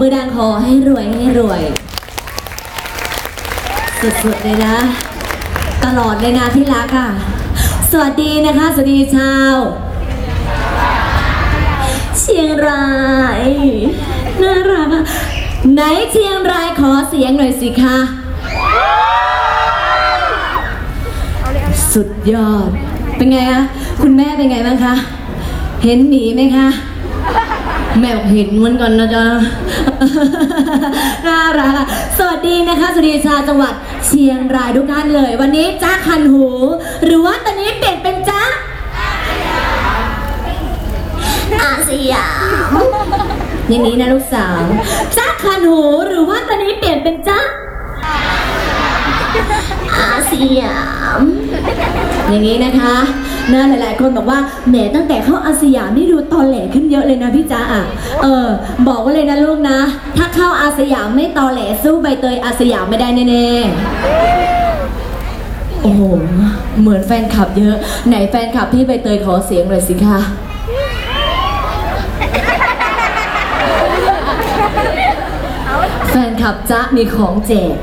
มือดังขอให้รวยให้รวย สุดๆเลยนะ ตลอดเลยนะที่รักอะ สวัสดีนะคะ สวัสดีชาว เชียงรายน่ารักอะไหนเชียงรายขอเสียงหน่อยสิคะสุดยอด เป็นไงอะคุณแม่เป็นไงบ้างคะ เห็นหมีไหมคะ แม่บอกเห็นเหมือนกันนะจ๊ะ น่ารักอะสวัสดีนะคะสวัสดีชาจังหวัดเชียงรายทุกท่านเลย วันนี้จ้าคันหู หรือว่าตอนนี้เปลี่ยนเป็นจ้าอาสยามอย่างนี้นะลูกสาวจ้าคันหูหรือว่าตอนนี้เปลี่ยนเป็นจ้าอาสยาม อย่างนี้นะคะนะหลาย ๆ คนบอกว่าแหมตั้งแต่เข้าอาสยามนี่ดูตอนแหลขึ้นเยอะเลยนะพี่จ๊ะอะเออ บอกไว้เลยนะลูกนะ ถ้าเข้าอาสยามไม่ตอแหลสู้ใบเตยอาสยามไม่ได้แน่ๆโอ้โหเหมือนแฟนคลับเยอะ ไหนแฟนคลับพี่ใบเตยขอเสียงหน่อยสิคะแฟนคลับจ๊ะมีของแจก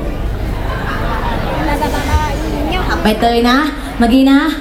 ใบเตยนะ Magina,